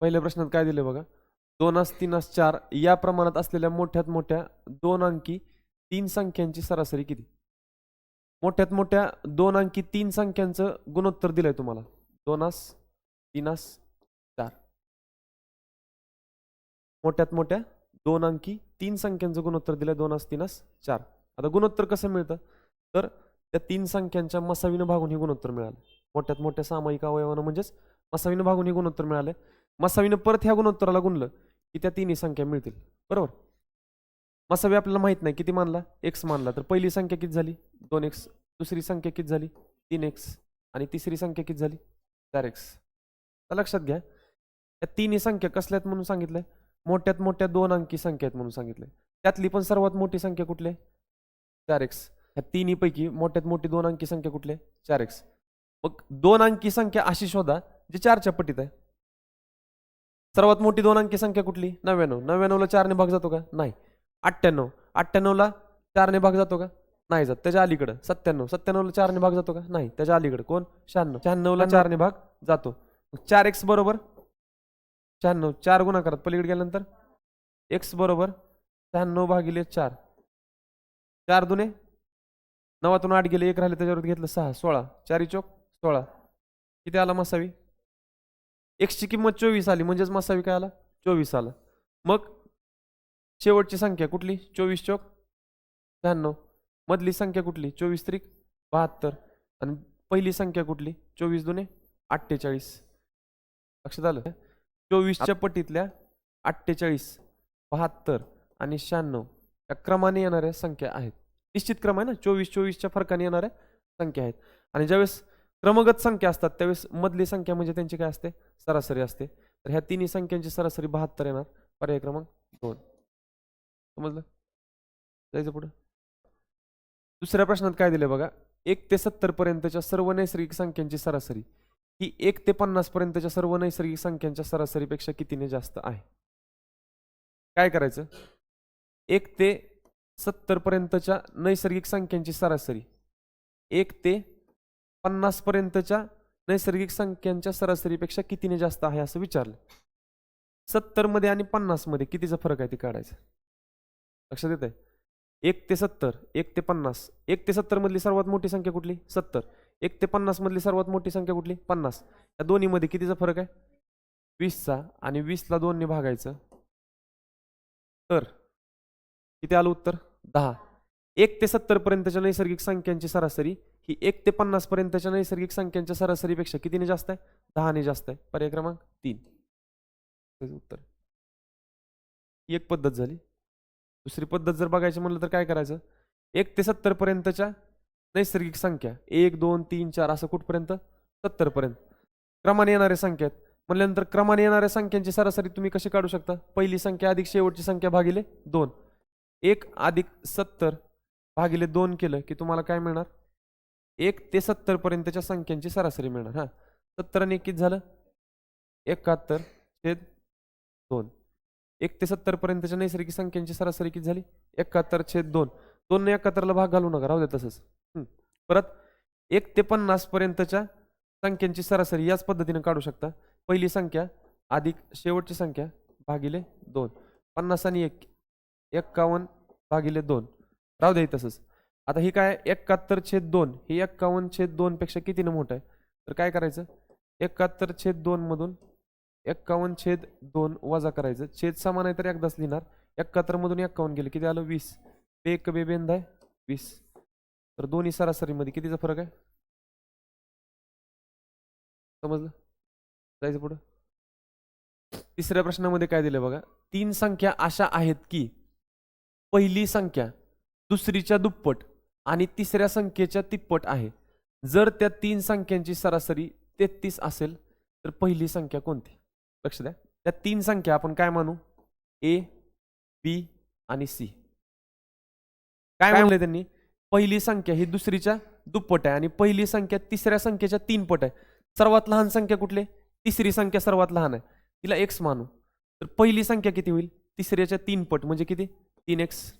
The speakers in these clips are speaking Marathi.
पहिल्या प्रश्नात काय दिले बघा? दोनास तीनास चार. या प्रमाणात असलेल्या मोठ्यात मोठ्या दोन अंकी तीन संख्यांची सरासरी किती? मोठ्यात मोठ्या दोन अंकी तीन संख्यांचं गुणोत्तर दिलंय तुम्हाला. दोनास तीनास चार. मोठ्यात मोठ्या दोन अंकी तीन संख्यांचं गुणोत्तर दिलंय दोनास तीनास चार. आता गुणोत्तर कसं मिळतं? तर त्या तीन संख्यांच्या मसावीनं भागून हे गुणोत्तर मिळालं. मोठ्यात मोठ्या सामायिक अवयवानं म्हणजेच मसावीनं भागून हे गुणोत्तर मिळालं. मसावीनं परत ह्या गुणोत्तराला गुणलं की त्या तिन्ही संख्या मिळतील. बरोबर? मसावी आपल्याला माहीत नाही किती मानला? एक्स मानला. तर पहिली संख्या किती झाली? दोन एक्स दुसरी संख्या किती झाली? तीन एक्स आणि तिसरी संख्या किती झाली? चार एक्स लक्षात घ्या. या तिन्ही संख्या कसल्या आहेत म्हणून सांगितलंय? मोठ्यात मोठ्या दोन अंकी संख्या आहेत म्हणून सांगितलंय. त्यातली पण सर्वात मोठी संख्या कुठली आहे? चार एक्स ह्या तिन्हीपैकी मोठ्यात मोठी दोन अंकी संख्या कुठली आहे? चार एक्स मग दोन अंकी संख्या अशी शोधा जी चारच्या पटीत आहे. सर्वात मोठी दोन अंकी संख्या कुठली? नव्याण्णव. नव्याण्णवला चारने भाग जातो का? नाही. अठ्ठ्याण्णव. अठ्ठ्याण्णवला चारने भाग जातो का? नाही जात. त्याच्या अलीकडं. सत्त्याण्णव. सत्त्याण्णवला चारने भाग जातो का? नाही. त्याच्या अलीकडं. कोण? शहाण्णव. शहाण्णवला चारने भाग जातो. चार एक्स बरोबर? शहाण्णव. चार गुणा करत पलीकडे गेल्यानंतर? एक्स बरोबर? शहाण्णव भागिले चार. चार दुने? नवातून आठ गेले. एक राहिले. त्याच्यावर घेतलं सहा. सोळा. चारी चोक सोळा. किती आला मसावी? एक्सची किंमत चोवीस आली म्हणजेच मसावी काय आला? चोवीस आला. मग शेवटची संख्या कुठली? चोवीस चोक? शहाण्णव. मधली संख्या कुठली? चोवीस त्रिक? बहात्तर. आणि पहिली संख्या कुठली? चोवीस दुने अठ्ठेचाळीस. लक्षात आलं? चोवीसच्या पटीतल्या अठ्ठेचाळीस बहात्तर आणि शहाण्णव या क्रमाने येणाऱ्या संख्या आहेत. निश्चित क्रम आहे ना? चोवीस चोवीसच्या फरकाने येणाऱ्या संख्या आहेत. आणि ज्यावेळेस क्रमगत संख्या असतात. त्यावेळेस मधली संख्या म्हणजे त्यांची काय असते? सरासरी असते. तर ह्या तिन्ही संख्यांची सरासरी बहात्तर येणार. पर्याय क्रमांक दोन. समजलं? जायचं पुढं. दुसऱ्या प्रश्नात काय दिलं बघा? एक ते सत्तर पर्यंतच्या सर्व नैसर्गिक संख्यांची सरासरी. ही एक ते पन्नास पर्यंतच्या सर्व नैसर्गिक संख्यांच्या सरासरीपेक्षा कितीने जास्त आहे? काय करायचं? एक ते सत्तर पर्यंतच्या नैसर्गिक संख्यांची सरासरी. एक ते पन्नासपर्यंतच्या नैसर्गिक संख्यांच्या सरासरीपेक्षा कितीने जास्त आहे असं विचारलं. सत्तरमध्ये आणि पन्नासमध्ये कितीचा फरक आहे ते काढायचं? लक्षात येत आहे एक ते सत्तर एक ते पन्नास. एक ते सत्तरमधली सर्वात मोठी संख्या कुठली? सत्तर. एक ते पन्नासमधली सर्वात मोठी संख्या कुठली? पन्नास. या दोन्हीमध्ये कितीचा फरक आहे? वीसचा आणि वीसला दोनने भागायचं. तर किती आलं उत्तर? दहा. एक ते सत्तरपर्यंतच्या नैसर्गिक संख्यांची सरासरी ही एक ते पन्नासपर्यंतच्या नैसर्गिक संख्यांच्या सरासरीपेक्षा कितीने जास्त आहे? दहाने जास्त आहे. पर्याय क्रमांक तीन. त्याचं उत्तर. ही एक पद्धत झाली. दुसरी पद्धत जर बघायची म्हणलं तर काय करायचं? एक ते सत्तरपर्यंतच्या नैसर्गिक संख्या. एक दोन तीन चार असं कुठपर्यंत? सत्तरपर्यंत क्रमाने येणाऱ्या संख्या आहेत. म्हणल्यानंतर क्रमाने येणाऱ्या संख्यांची सरासरी तुम्ही कशी काढू शकता? पहिली संख्या अधिक शेवटची संख्या भागिले दोन. एक अधिक सत्तर भागिले दोन केलं की तुम्हाला काय मिळणार? एक ते सत्तरपर्यंतच्या संख्यांची सरासरी मिळणार हां. सत्तर आणि एक किती झालं? एकाहत्तर छेद दोन. एक ते सत्तरपर्यंतच्या नैसर्गिक संख्यांची सरासरी किती झाली? एकाहत्तर छेद दोन. दोन एकाहत्तरला भाग घालू नका राहू दे तसंच. परत एक ते पन्नासपर्यंतच्या संख्यांची सरासरी याच पद्धतीने काढू शकता. पहिली संख्या अधिक शेवटची संख्या भागिले दोन. पन्नास आणि एक एक्कावन्न भागिले दोन. राहू दे तसंच. आता ही काय एकाहत्तर छेद दोन ही एक्कावन्न छेद दोन पेक्षा कितीनं मोठं आहे? तर काय करायचं? एकाहत्तर छेद दोन मधून एक्कावन्न छेद दोन वजा करायचं. छेद समान आहे तर एकदाच लिहिणार. एकाहत्तर मधून एक्कावन्न गेलं किती आलं? वीस. बे एक बे बेंद आहे वीस. तर दोन्ही सरासरीमध्ये कितीचा फरक आहे? समजलं? जायचं पुढं. तिसऱ्या प्रश्नामध्ये काय दिलं बघा? तीन संख्या अशा आहेत की पहिली संख्या दुसरीच्या दुप्पट आणि तिसऱ्या संख्येच्या तिप्पट आहे. जर त्या तीन संख्यांची सरासरी तेहतीस असेल तर पहिली संख्या कोणती? लक्ष द्या. त्या तीन संख्या आपण काय मानू? ए बी आणि सी. काय म्हणलंय त्यांनी? पहिली संख्या ही दुसरीच्या दुप्पट आहे आणि पहिली संख्या तिसऱ्या संख्येच्या तीन पट आहे. सर्वात लहान संख्या कुठली? तिसरी संख्या सर्वात लहान आहे. तिला एक्स मानू. तर पहिली संख्या किती होईल? तिसऱ्याच्या तीन पट म्हणजे किती? तीन एक्स.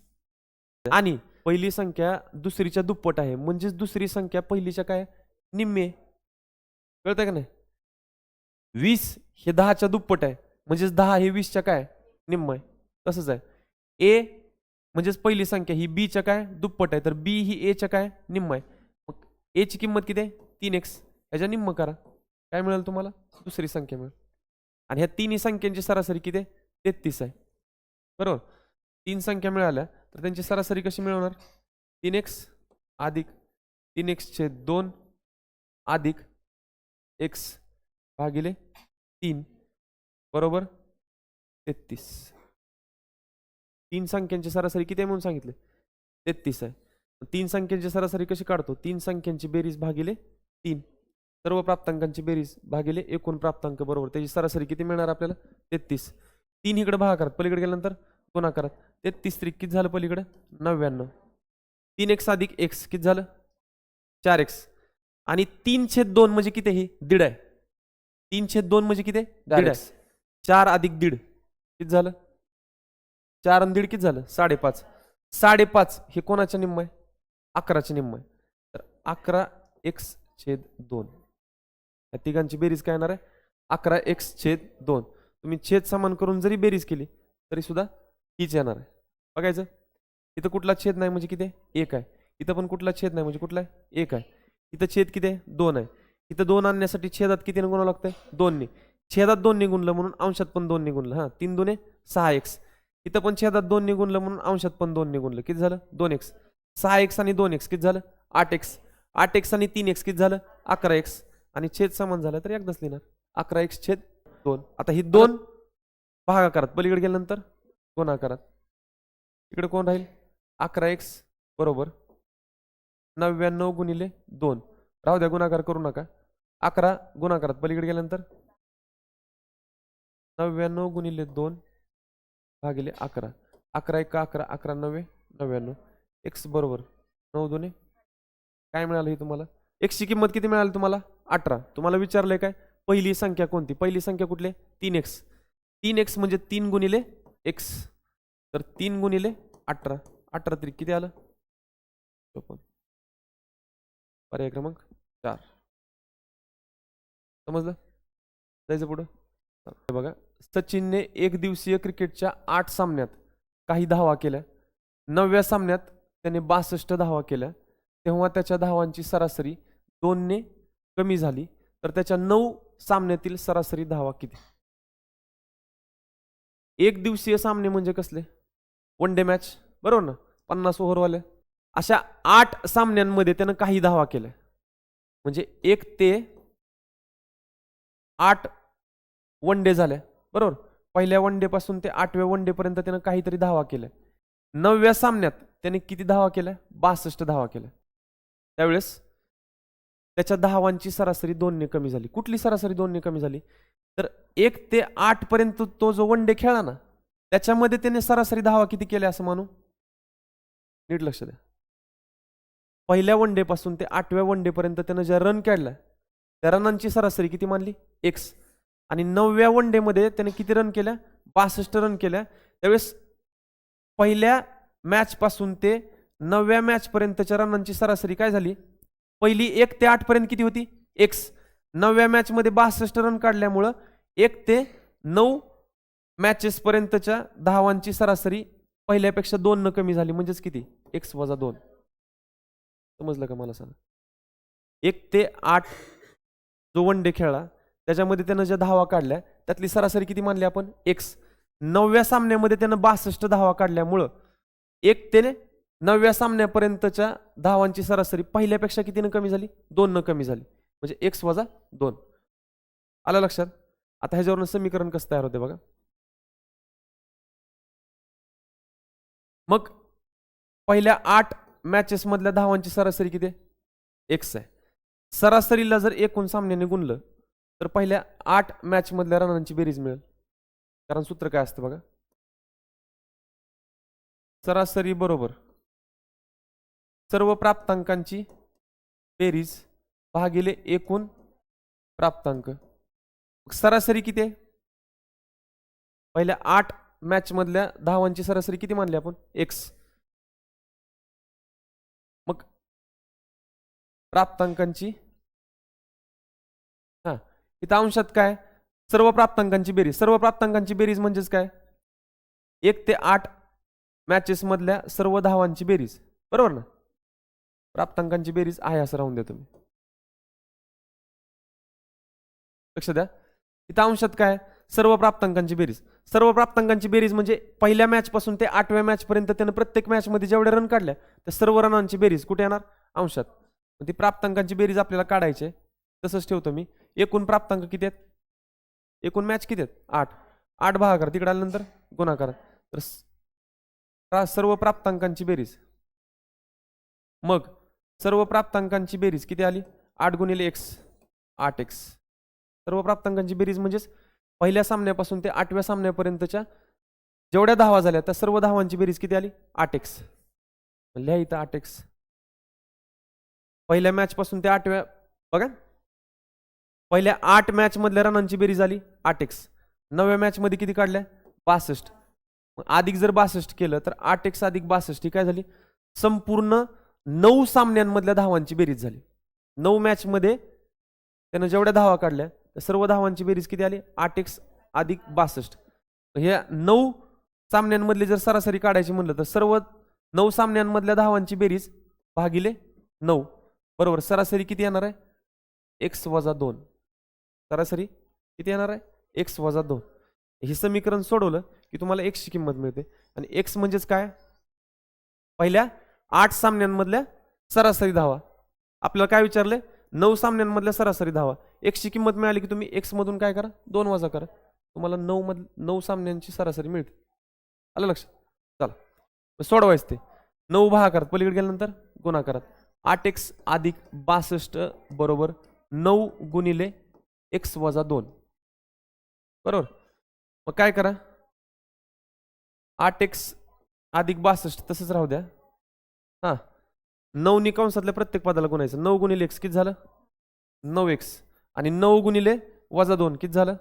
आणि पहिली संख्या दुसरीच्या दुप्पट आहे. म्हणजेच दुसरी संख्या पहिलीच्या काय? निम्मे. कळतंय का नाही? वीस हे दहाच्या दुप्पट आहे. म्हणजेच दहा हे वीसच्या काय? निम्म आहे. तसंच आहे. ए म्हणजेच पहिली संख्या ही बीच्या काय? दुप्पट आहे. तर बी ही एच्या काय? निम्म आहे. मग एची किंमत किती आहे? तीन एक्स ह्याच्या निम्म करा. काय मिळेल तुम्हाला? दुसरी संख्या मिळेल. आणि ह्या तिन्ही संख्यांची सरासरी किती आहे? तेहतीस आहे. बरोबर? तीन संख्या मिळाल्या. तर त्यांची सरासरी कशी मिळवणार? तीन एक्स अधिक तीन एक्सचे दोन अधिक एक्स भागिले तीन बरोबर? तेहतीस. तीन संख्यांची सरासरी किती आहे म्हणून सांगितले? तेहतीस आहे. तीन संख्यांची सरासरी कशी काढतो? तीन संख्यांची बेरीज भागिले तीन. सर्व प्राप्तांकांची बेरीज भागिले एकूण प्राप्तांक बरोबर? त्याची सरासरी किती मिळणार आपल्याला? तेहतीस. तीन इकडे भागाकारात पलीकडे गेल्यानंतर गुणाकारात. तेहतीस त्रिक किती झालं पलीकडे? नव्याण्णव. तीन एक्स अधिक एक्स किती झालं? चार एक्स. आणि तीन छेद दोन म्हणजे किती हे दीड आहे. तीन छेद दोन म्हणजे किती दीड आहे. चार अधिक दीड किती झालं? चार आणि दीड किती झालं? साडेपाच. साडेपाच हे कोणाच्या निम्म आहे? अकराच्या निम्म आहे. तर अकरा एक्स छेद दोन. या तिघांची बेरीज काय येणार आहे? अकरा एक्स छेद दोन. तुम्ही छेद समान करून जरी बेरीज केली तरी सुद्धा हीच येणार आहे. बघायचं. इथं कुठला छेद नाही म्हणजे किती? एक आहे. इथं पण कुठला छेद नाही म्हणजे कुठला? आहे एक आहे. इथं छेद किती आहे? दोन आहे. इथं दोन आणण्यासाठी छेदात किती गुणावं लागतंय? दोनने. छेदात दोन निगुणलं म्हणून अंशात पण दोन निगुणलं हां तीन दोन सहा एक्स. इथं पण छेदात दोन निगुणलं म्हणून अंशात पण दोन निगुणलं किती झालं? दोन एक्स. सहा एक्स आणि दोन एक्स किती झालं? आठ एक्स. आठ एक्स आणि तीन एक्स किती झालं? अकरा एक्स. आणि छेद समान झालं तर एकदाच लिहिणार. अकरा एक्स छेद दोन. आता ही दोन भागाकारात. पलीकडे गेल्यानंतर? गुणाकारात इकडे कोण राहील? अकरा एक्स बरोबर. नव्याण्णव गुणिले दोन. राहू द्या गुणाकार करू नका. अकरा गुणाकारात पलीकडे गेल्यानंतर? नव्याण्णव गुणिले दोन भागिले अकरा. अकरा एक अकरा अकरा नव्वे नव्याण्णव. एक्स बरोबर. नऊ दोन्ही. काय मिळालं हे तुम्हाला? एक्सची किंमत किती मिळाली तुम्हाला? अठरा. तुम्हाला विचारलंय काय? पहिली संख्या कोणती? पहिली संख्या कुठली? तीन एक्स तीन एक्स म्हणजे तीन गुणिले एक्स तर तीन गुणिले अठरा. अठरा तरी किती आलं? चोपन्न. पर्याय क्रमांक चार. समजलं? जायचं पुढं? बघा. सचिनने एक दिवसीय क्रिकेटच्या आठ सामन्यात काही धावा केल्या. नवव्या सामन्यात त्याने बासष्ट धावा केल्या. तेव्हा त्याच्या धावांची सरासरी दोनने कमी झाली. तर त्याच्या नऊ सामन्यातील सरासरी धावा किती? एक दिवसीय सामने म्हणजे कसले? वन डे मॅच बरोबर ना? पन्नास ओव्हरवाले. अशा आठ सामन्यांमध्ये त्यानं काही धावा केल्या. म्हणजे एक ते आठ वन डे झाल्या. बरोबर? पहिल्या वन डेपासून ते आठव्या वन डेपर्यंत त्यानं काहीतरी धावा केल्या. नवव्या सामन्यात त्याने किती धावा केल्या? बासष्ट धावा केल्या. त्यावेळेस त्याच्या धावांची सरासरी दोनने कमी झाली. कुठली सरासरी दोनने कमी झाली? तर एक ते आठपर्यंत तो जो वन डे खेळला ना त्याच्यामध्ये त्याने सरासरी धावा किती केल्या असं मानू? नीट लक्ष द्या. पहिल्या वन डे पासून ते आठव्या वन डे पर्यंत त्यानं ज्या रन काढल्या त्या रनांची सरासरी किती मानली? एक्स आणि नवव्या वन डेमध्ये त्याने किती रन केल्या? बासष्ट रन केल्या. त्यावेळेस पहिल्या मॅचपासून ते नवव्या मॅचपर्यंतच्या रनांची सरासरी काय झाली? पहिली एक ते आठपर्यंत किती होती? एक्स नवव्या मॅचमध्ये बासष्ट रन काढल्यामुळं एक ते नऊ मॅचेसपर्यंतच्या धावांची सरासरी पहिल्यापेक्षा दोन न कमी झाली. म्हणजेच किती? एक्स वजा दोन. समजलं का मला सांगा? एक ते आठ जो वन डे खेळला त्याच्यामध्ये त्यानं ज्या धावा काढल्या त्यातली सरासरी किती मानली आपण? एक्स नवव्या सामन्यामध्ये त्यानं बासष्ट धावा काढल्यामुळं एक ते नवव्या सामन्यापर्यंतच्या धावांची सरासरी पहिल्यापेक्षा कितीनं कमी झाली? दोन न कमी झाली. म्हणजे एक्स वजा दोन. आलं लक्षात? आता ह्याच्यावरून समीकरण कसं तयार होते बघा. मग पहिल्या आठ मॅचेस मधल्या धावांची सरासरी किती आहे? एक्स आहे. सरासरीला जर एकूण सामन्याने गुणलं तर पहिल्या आठ मॅच मधल्या रनांची बेरीज मिळेल. कारण सूत्र काय असतं बघा? सरासरी बरोबर सर्व प्राप्तांकांची बेरीज भागिले एकूण प्राप्तांक. मग सरासरी किती आहे? पहिल्या आठ मॅचमधल्या धावांची सरासरी किती मानली आपण? एक्स मग प्राप्तांकांची हा इथं अंशात काय? सर्व प्राप्तांकांची बेरीज. सर्व प्राप्तांकांची बेरीज म्हणजेच काय? एक ते आठ मॅचेसमधल्या सर्व धावांची बेरीज. बरोबर ना? प्राप्तांकांची बेरीज आहे असं राहून द्या तुम्ही. लक्ष द्या. इथं अंशात काय? सर्व प्राप्तांकांची बेरीज. सर्व प्राप्तांकांची बेरीज म्हणजे पहिल्या मॅचपासून ते आठव्या मॅचपर्यंत त्यानं प्रत्येक मॅचमध्ये जेवढ्या जेवढे रन काढल्या त्या सर्व रनांची बेरीज कुठे येणार? अंशात. मग ती प्राप्तांकांची बेरीज आपल्याला काढायची आहे. तसंच ठेवतो मी. एकूण प्राप्तांक किती आहेत? एकूण मॅच किती आहेत? आठ. आठ भागाकार तिकडे आल्यानंतर गुणाकार. तर प्रा- सर्व प्राप्तांकांची बेरीज. मग सर्व प्राप्तांकांची बेरीज किती आली? आठ गुणिले एक्स आठ एक्स. सर्व प्राप्तांकांची बेरीज म्हणजेच पहिल्या सामन्यापासून ते आठव्या सामन्यापर्यंतच्या जेवढ्या धावा झाल्या त्या सर्व धावांची बेरीज किती आली? आठ एक्स. लिहा इथं आठ एक्स. पहिल्या मॅचपासून ते आठव्या बघा. पहिल्या आठ मॅचमधल्या रनांची बेरीज आली आठ एक्स. नव्या मॅचमध्ये किती काढल्या? बासष्ट. अधिक जर बासष्ट केलं तर आठ एक्स अधिक बासष्ट. ही काय झाली? संपूर्ण नऊ सामन्यांमधल्या धावांची बेरीज झाली. नऊ मॅचमध्ये त्यानं जेवढ्या धावा काढल्या त्या सर्व धावांची बेरीज किती आली? आठ एक्स अधिक बासष्ट. ह्या नऊ सामन्यांमधली जर सरासरी काढायची म्हणलं तर सर्व नऊ सामन्यांमधल्या धावांची बेरीज भागिले नऊ. बरोबर सरासरी किती येणार आहे? एक्स वजा दोन. सरासरी किती येणार आहे? एक्स वजा दोन. हे समीकरण सोडवलं की तुम्हाला एक्सची किंमत मिळते. आणि एक्स म्हणजेच काय? पहिल्या आठ सामन्यांमधल्या सरासरी धावा. आपल्याला काय विचारले नऊ सामन्यांमधल्या सरासरी धावा. एक्सची किंमत मिळाली की तुम्ही एक्समधून काय करा? दोन वजा करा. तुम्हाला नऊ मध नऊ सामन्यांची सरासरी मिळते. आलं लक्षात चला. सोडवायचं ते. नऊ भागाकारात पलीकडे गेल्यानंतर गुणाकारात आठ एक्स अधिक बासष्ट बरोबर नऊ गुणिले एक्स वजा दोन. बरोबर? मग काय करा? आठ एक्स अधिक बासष्ट तसंच राहू द्या. हां. नऊ निकंसातल्या प्रत्येक पदाला गुणायचं. नऊ गुणिले एक्स किती झालं? नऊ एक्स. आणि नऊ गुणिले वजा दोन किती झालं?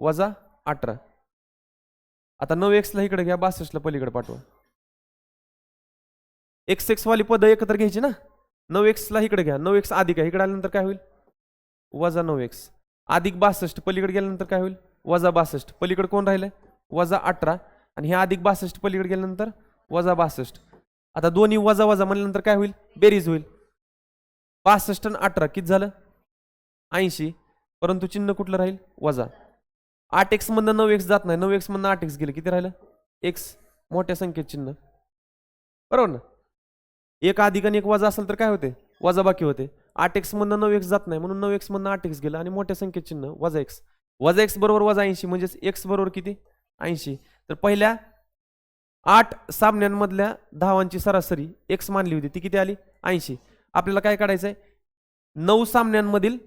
वजा अठरा. आता नऊ एक्सला इकडे घ्या बासष्टला पलीकडे पाठवा. एक्स एक्स वाली पद एकत्र घ्यायची ना? नऊ एक्सला इकडे घ्या. नऊ एक्स अधिक आहे इकडे आल्यानंतर काय होईल? वजा नऊ एक्स. अधिक बासष्ट पलीकडे गेल्यानंतर काय होईल? वजा बासष्ट. पलीकडे कोण राहिलं वजा अठरा. आणि हे अधिक बासष्ट पलीकडे गेल्यानंतर वजा बासष्ट. आता दोन्ही वजा वजा म्हणल्यानंतर काय होईल? बेरीज होईल. बासष्ट आणि अठरा किती झालं? ऐंशी. परंतु चिन्ह कुठलं राहील? वजा. आठ एक्स मधनं नऊ एक्स जात नाही. नऊ एक्स मधनं आठ एक्स गेलं. किती राहिलं? एक्स. मोठ्या संख्येत चिन्ह. बरोबर ना? एक अधिक आणि एक वजा असेल तर काय होते? वजा बाकी होते. आठ एक्स मधनं नऊ एक्स जात नाही. म्हणून नऊ एक्स मधनं आठ एक्स गेलं आणि मोठ्या संख्येत चिन्ह. वजा एक्स. वजा एक्स बरोबर वजा ऐंशी. म्हणजेच एक्स बरोबर किती? ऐंशी. तर पहिल्या आठ सामन्यांमधल्या धावांची सरासरी एक्स मानली होती. ती किती आली? ऐंशी. आपल्याला काय काढायचं आहे नऊ सामन्यांमधील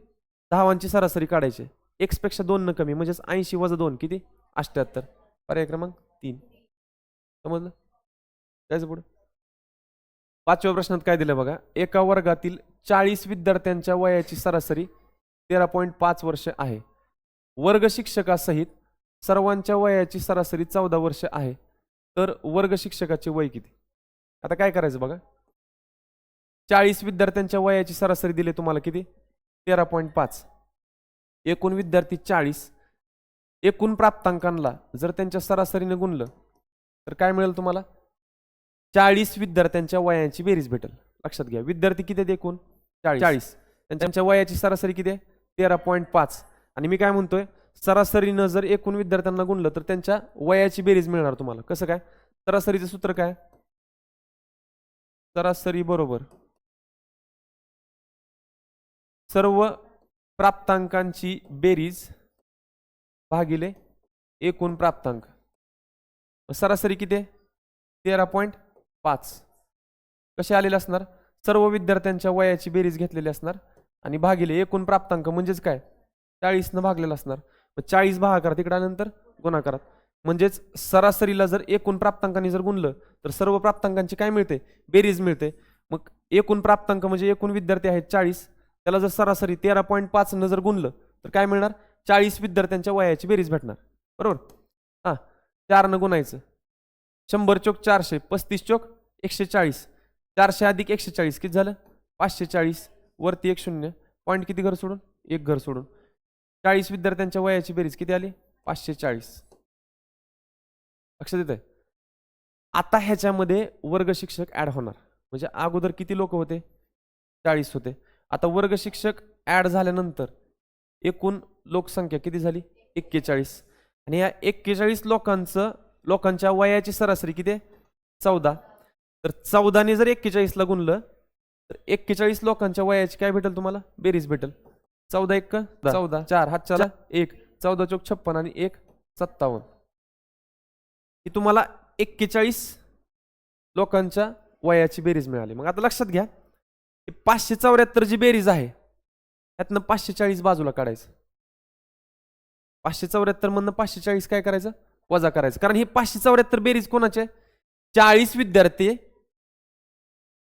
धावांची सरासरी काढायची. एक्सपेक्षा दोन न कमी म्हणजेच ऐंशी वजा दोन किती? अष्ट्याहत्तर पर्याय क्रमांक तीन. समजलं? त्याच पुढं. पाचव्या प्रश्नात काय दिलं बघा? एका वर्गातील चाळीस विद्यार्थ्यांच्या वयाची सरासरी तेरा पॉईंट पाच वर्ष आहे. वर्ग शिक्षकासहित सर्वांच्या वयाची सरासरी चौदा वर्ष आहे. तर वर्ग शिक्षकाचे वय किती? आता काय करायचं बघा. चाळीस विद्यार्थ्यांच्या वयाची सरासरी दिली तुम्हाला किती? तेरा पॉईंट पाच. एकूण विद्यार्थी चाळीस. एकूण प्राप्तांकांना जर त्यांच्या सरासरीने गुणलं तर काय मिळेल तुम्हाला? चाळीस विद्यार्थ्यांच्या वयाची बेरीज भेटेल. लक्षात घ्या. विद्यार्थी किती आहेत एकूण? चाळीस. त्यांच्या वयाची सरासरी किती आहे? तेरा पॉईंट पाच. आणि मी काय म्हणतोय? सरासरीनं जर एकूण विद्यार्थ्यांना गुणलं तर त्यांच्या वयाची बेरीज मिळणार तुम्हाला. कसं काय? सरासरीचं सूत्र काय? सरासरी बरोबर. सर्व प्राप्तांकांची बेरीज भागिले एकूण प्राप्तांक. सरासरी किती आहे? तेरा पॉईंट पाच. कसे आलेले असणार? सर्व विद्यार्थ्यांच्या वयाची बेरीज घेतलेली असणार आणि भागिले एकूण प्राप्तांक म्हणजेच काय? चाळीसनं भागलेला असणार. चाळीस भागाकारात तिकडे आल्यानंतर गुणाकारात म्हणजेच सरासरीला जर एकूण प्राप्तांकांनी जर गुणलं तर सर्व प्राप्तांकांची काय मिळते? बेरीज मिळते. मग एकूण प्राप्तांक म्हणजे एकूण विद्यार्थी आहेत चाळीस. त्याला जर सरासरी तेरा पॉईंट पाचनं जर गुणलं तर काय मिळणार? चाळीस विद्यार्थ्यांच्या वयाची बेरीज भेटणार. बरोबर? हां. चारनं गुणायचं. शंभर चोक चारशे पस्तीस चोक एकशे चाळीस. चारशे अधिक एकशे चाळीस किती झालं? पाचशे चाळीस. वरती एक शून्य. पॉईंट किती घर सोडून? एक घर सोडून. चाळीस विद्यार्थ्यांच्या वयाची बेरीज किती आली? पाचशे चाळीस लक्षात येत आहे आता ह्याच्यामध्ये वर्ग शिक्षक ॲड होणार. म्हणजे अगोदर किती लोक होते? चाळीस होते. आता वर्ग शिक्षक ॲड झाल्यानंतर एकूण लोकसंख्या किती झाली? एक्केचाळीस. आणि या एक्केचाळीस लोकांचं लोकांच्या वयाची सरासरी किती आहे? चौदा. तर चौदाने जर एक्केचाळीसला गुणलं तर एक्केचाळीस लोकांच्या वयाची काय भेटेल तुम्हाला? बेरीज भेटेल. चौदा एक चौदा. चार. हात चला. एक. चौदा चौक छप्पन आणि एक सत्तावन्न. ही तुम्हाला एक्केचाळीस लोकांच्या वयाची बेरीज मिळाली. मग आता लक्षात घ्या. की पाचशे चौऱ्याहत्तर जी बेरीज आहे त्यातनं पाचशे चाळीस बाजूला काढायचं. पाचशे चौऱ्याहत्तर मधनं पाचशे चाळीस काय करायचं? वजा करायचं. कारण ही पाचशे चौऱ्याहत्तर बेरीज कोणाचे चाळीस विद्यार्थी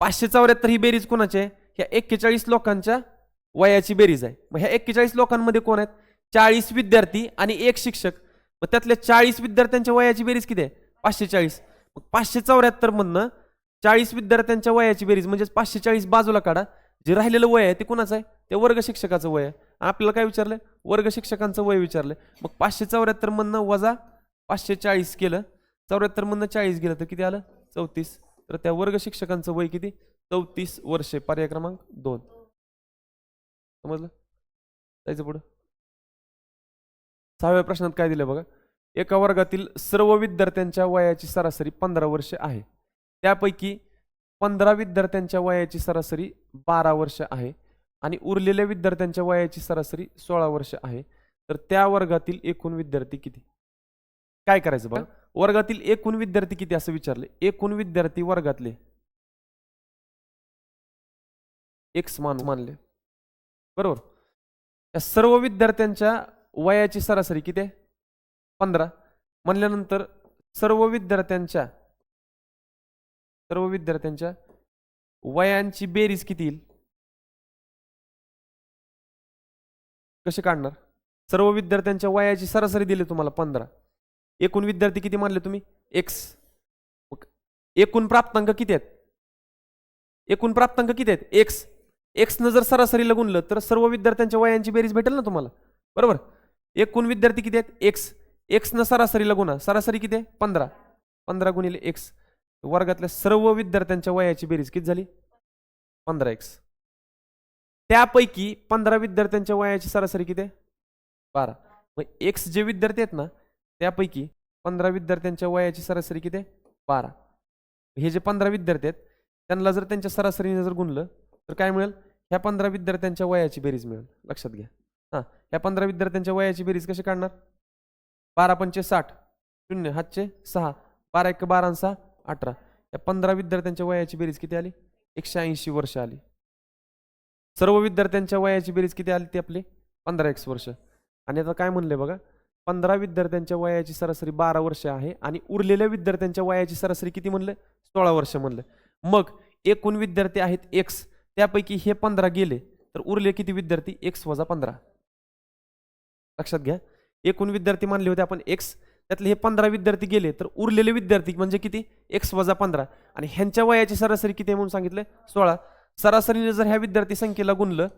पाचशे चौऱ्याहत्तर ही बेरीज कोणाची ह्या एक्केचाळीस लोकांच्या वयाची बेरीज आहे. मग ह्या एक्केचाळीस लोकांमध्ये कोण आहेत? चाळीस विद्यार्थी आणि एक शिक्षक. मग त्यातल्या चाळीस विद्यार्थ्यांच्या वयाची बेरीज किती आहे? पाचशे चाळीस. मग पाचशे चौऱ्याहत्तरमधनं चाळीस विद्यार्थ्यांच्या वयाची बेरीज म्हणजेच पाचशे चाळीस बाजूला काढा. जे राहिलेलं वय आहे ते कुणाचं आहे? ते वर्ग शिक्षकाचं वय आहे. आपल्याला काय विचारलं? वर्ग शिक्षकांचं वय विचारलं. मग पाचशे चौऱ्याहत्तरमधनं वजा पाचशे चाळीस केलं. चौऱ्याहत्तरमधनं चाळीस गेलं तर किती आलं? चौतीस. तर त्या वर्ग शिक्षकांचं वय किती? चौतीस वर्षे. पर्याय क्रमांक दोन. समजलं? जायचं पुढं. सहाव्या प्रश्नात काय दिलं बघा? एका वर्गातील सर्व विद्यार्थ्यांच्या वयाची सरासरी पंधरा वर्षे आहे. त्यापैकी पंधरा विद्यार्थ्यांच्या वयाची सरासरी बारा वर्ष आहे आणि उरलेल्या विद्यार्थ्यांच्या वयाची सरासरी सोळा वर्ष आहे. तर त्या वर्गातील एकूण विद्यार्थी किती? काय करायचं बघा? वर्गातील एकूण विद्यार्थी किती असं विचारले? एकूण विद्यार्थी वर्गातले. एक्स मान मानले. बरोबर? या सर्व विद्यार्थ्यांच्या वयाची सरासरी किती आहे? पंधरा. म्हणल्यानंतर सर्व विद्यार्थ्यांच्या सर्व विद्यार्थ्यांच्या वयांची बेरीज किती येईल? कसे काढणार? सर्व विद्यार्थ्यांच्या वयाची सरासरी दिली तुम्हाला पंधरा. एकूण विद्यार्थी किती मानले तुम्ही? एक्स एकूण प्राप्तांक किती आहेत? एकूण प्राप्तांक किती आहेत? एक्स एक्सनं जर सरासरीला गुणलं तर सर्व विद्यार्थ्यांच्या वयांची बेरीज भेटेल ना तुम्हाला? बरोबर? एकूण विद्यार्थी किती आहेत? एक्स एक्सनं सरासरीला गुणा सरासरी किती आहे? पंधरा. पंधरा गुणिले एक्स वर्गातल्या सर्व विद्यार्थ्यांच्या वयाची बेरीज किती झाली? पंधरा एक्स त्यापैकी पंधरा विद्यार्थ्यांच्या वयाची सरासरी किती आहे? बारा. मग एक्स जे विद्यार्थी आहेत ना त्यापैकी पंधरा विद्यार्थ्यांच्या वयाची सरासरी किती आहे? बारा. हे जे पंधरा विद्यार्थी आहेत त्यांना जर त्यांच्या सरासरीने जर गुणलं तर काय मिळेल? ह्या पंधरा विद्यार्थ्यांच्या वयाची बेरीज मिळेल. लक्षात घ्या. हां ह्या पंधरा विद्यार्थ्यांच्या वयाची बेरीज कशी काढणार? बारा पंचे साठ शून्य हातचे सहा बारा एक बारा सहा अठरा. या पंधरा विद्यार्थ्यांच्या वयाची बेरीज किती आली? एकशे ऐंशी वर्ष आली. सर्व विद्यार्थ्यांच्या वयाची बेरीज किती आली ती आपली? पंधरा एक्स वर्ष. आणि आता काय म्हणले बघा? पंधरा विद्यार्थ्यांच्या वयाची सरासरी बारा वर्ष आहे आणि उरलेल्या विद्यार्थ्यांच्या वयाची सरासरी किती म्हणलं? सोळा वर्ष म्हणलं. मग एकूण विद्यार्थी आहेत एक्स त्यापैकी हे पंधरा गेले तर उरले किती विद्यार्थी? एक्स वजा पंधरा. लक्षात घ्या. एकूण विद्यार्थी मानले होते आपण एक्स. त्यातले हे पंधरा विद्यार्थी गेले तर उरलेले विद्यार्थी म्हणजे किती? एक्स वजा पंधरा. आणि ह्यांच्या वयाची सरासरी किती आहे म्हणून सांगितलं सोळा. सरासरीने जर ह्या विद्यार्थी संख्येला गुणलं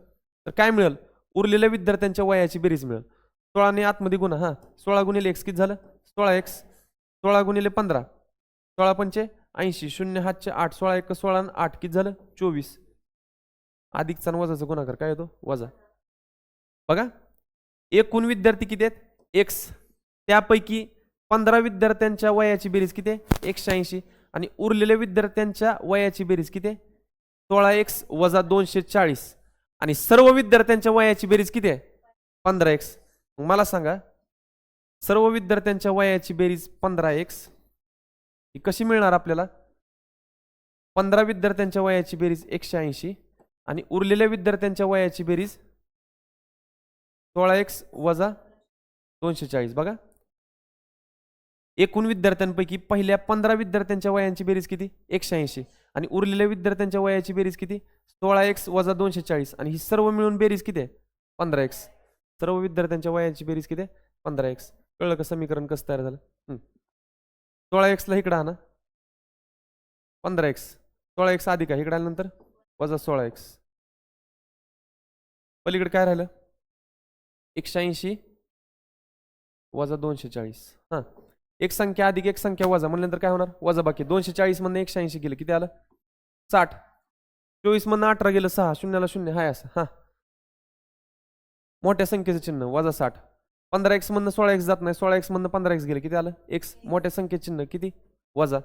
तर काय मिळेल? उरलेल्या विद्यार्थ्यांच्या वयाची बेरीज मिळेल. सोळाने आतमध्ये गुन्हा हां. सोळा गुणिले एक्स किती झालं? सोळा एक्स. सोळा गुणिले पंधरा. सोळा पंचे ऐंशी. शून्य हातचे आठ. सोळा एक सोळा आठ किती झालं? चोवीस. अधिकचा आणि वजाचा गुणाकार काय येतो वजा. बघा. एकूण विद्यार्थी किती आहेत? एक्स त्यापैकी पंधरा विद्यार्थ्यांच्या वयाची बेरीज किती आहे? एकशे ऐंशी. आणि उरलेल्या विद्यार्थ्यांच्या वयाची बेरीज किती आहे? सोळा एक्स वजा दोनशे चाळीस. आणि सर्व विद्यार्थ्यांच्या वयाची बेरीज किती आहे? पंधरा एक्स मला सांगा. सर्व विद्यार्थ्यांच्या वयाची बेरीज पंधरा एक्स ही कशी मिळणार आपल्याला? पंधरा विद्यार्थ्यांच्या वयाची बेरीज एकशे ऐंशी. आणि उरलेल्या विद्यार्थ्यांच्या वयाची बेरीज सोळा एक्स वजा दोनशे चाळीस. बघा. एकूण विद्यार्थ्यांपैकी पहिल्या पंधरा विद्यार्थ्यांच्या वयांची बेरीज किती? एकशे ऐंशी. आणि उरलेल्या विद्यार्थ्यांच्या वयाची बेरीज किती? सोळा एक्स वजा दोनशे चाळीस. आणि ही सर्व मिळून बेरीज किती आहे? पंधरा एक्स. सर्व विद्यार्थ्यांच्या वयाची बेरीज किती आहे? पंधरा एक्स. कळलं का समीकरण कसं तयार झालं? सोळा एक्सला इकडं आणा. पंधरा एक्स. सोळा एक्स आधी का? इकडं आल्यानंतर? वजा सोळा एक्स पलीकडे काय राहिलं? एकशे ऐंशी वजा दोनशे चाळीस हां. एक संख्या अधिक एक संख्या वजा म्हणल्यानंतर काय होणार? वजा बाकी. दोनशे चाळीस मधनं एकशे ऐंशी गेलं. किती आलं? साठ. चोवीस मधनं अठरा गेलं सहा. शून्याला शून्य. हाय असं. हां. मोठ्या संख्येचं चिन्ह. वजा साठ. पंधरा एक्स मधनं सोळा एक्स जात नाही. सोळा एक्स मधनं पंधरा एक्स गेलं. किती आलं? एक्स मोठ्या संख्येचं चिन्ह. किती? वजा.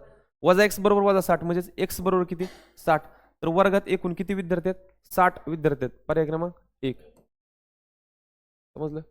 वजा एक्स बरोबर वजा साठ. म्हणजेच एक्स बरोबर किती? साठ. तर वर्गात एकूण किती विद्यार्थी आहेत? साठ विद्यार्थी आहेत. पर्याय क्रमांक एक. समजलं?